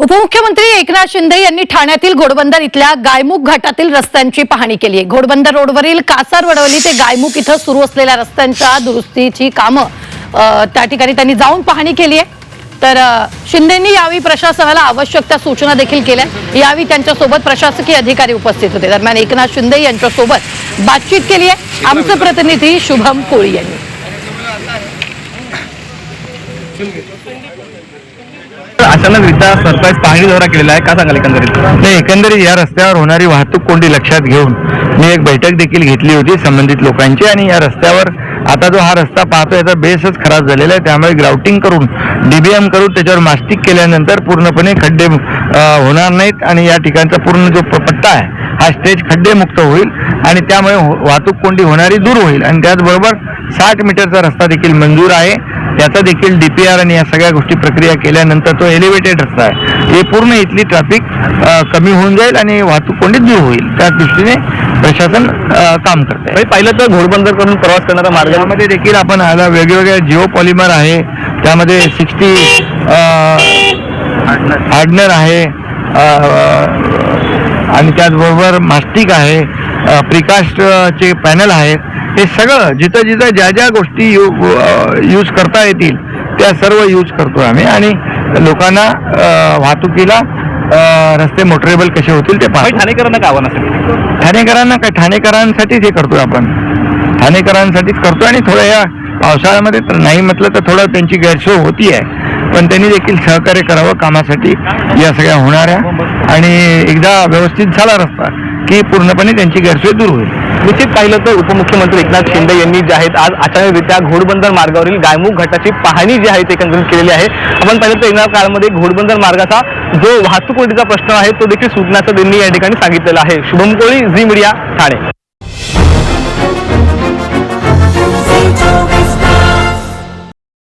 उपमुख्यमंत्री एकनाथ शिंदे यांनी ठाण्यातील घोडबंदर इथल्या गायमुख घाटातील रस्त्यांची पाहणी केली आहे. घोडबंदर रोडवरील कासार वडवली ते गायमुख इथं सुरू असलेल्या रस्त्यांच्या दुरुस्तीची कामं त्या ठिकाणी त्यांनी जाऊन पाहणी केली आहे. तर अ, शिंदेंनी यावेळी प्रशासनाला आवश्यक त्या सूचना देखील केल्या. यावेळी त्यांच्यासोबत प्रशासकीय अधिकारी उपस्थित होते. दरम्यान एकनाथ शिंदे यांच्यासोबत बातचीत केली आहे. आमचे प्रतिनिधी शुभम कोळी यांनी. अचानकरित्या सरप्राईज पाहणी दौरा केलेला आहे. का सांगाल एकंदरीत? नाही एकंदरीत या रस्त्यावर होणारी वाहतूक कोंडी लक्षात घेऊन मी एक बैठक देखील घेतली होती संबंधित लोकांची आणि या रस्त्यावर आता जो हा रस्ता पाहतो याचा बेसच खराब झालेला आहे. त्यामुळे ग्राउटिंग करून डीबीएम करून त्याच्यावर मास्टिक केल्यानंतर पूर्णपणे खड्डे होणार नाहीत आणि या ठिकाणचा पूर्ण जो प- पट्टा आहे हा स्टेज खड्डेमुक्त होईल आणि त्यामुळे हो- वाहतूक कोंडी होणारी दूर होईल. आणि त्याचबरोबर साठ मीटरचा रस्ता देखील मंजूर आहे. त्याचा देखील डीपीआर आणि या सगळ्या गोष्टी प्रक्रिया केल्यानंतर तो एलिव्हेटेड रस्ता आहे. हे पूर्ण इथली ट्रॅफिक कमी होऊन जाईल आणि वाहतूक कोंडी दूर होईल. त्या दृष्टीने प्रशासन काम करत आहे पाहिलं तर घोडबंदर करून प्रवास करणारा मार्ग त्यामध्ये देखील आपण आता वेगवेगळ्या जिओ पॉलिमर आहे. त्यामध्ये सिक्स्टी हार्डनर आहे. आणि त्याचबरोबर मास्टिक आहे. प्रिकास्टचे पॅनल आहेत. हे सगळं जिथं जिथं ज्या ज्या गोष्टी यू यूज करता येतील त्या सर्व यूज करतो आम्ही. आणि लोकांना वाहतुकीला रस्ते मोटरेबल कसे होतील ते पाहतो. ठाणेकरांना असेल ठाणेकरांना काय ठाणेकरांसाठीच हे करतोय आपण. ठाणेकरांसाठीच करतोय आणि थोडं या पावसाळ्यामध्ये तर नाही म्हटलं तर थोडं त्यांची गैरसोय होती आहे पण त्यांनी देखील सहकार्य करावं कामासाठी. या सगळ्या होणाऱ्या. आणि एकदा व्यवस्थित झाला रस्ता की पूर्णपणे त्यांची गैरसोय दूर होईल. निश्चित पाहिलं तर उपमुख्यमंत्री एकनाथ शिंदे यांनी जे आहेत आज अचानकरित्या घोडबंदर मार्गावरील गायमुख घाटाची पाहणी जी आहे ते एकंदरीत केलेली आहे. आपण पाहिलं तर येणाऱ्या काळामध्ये घोडबंदर मार्गाचा जो वाहतूक कोंडीचा प्रश्न आहे तो देखील सुटण्याचं त्यांनी या ठिकाणी सांगितलेला आहे. Shubham Koli Zee media Thane.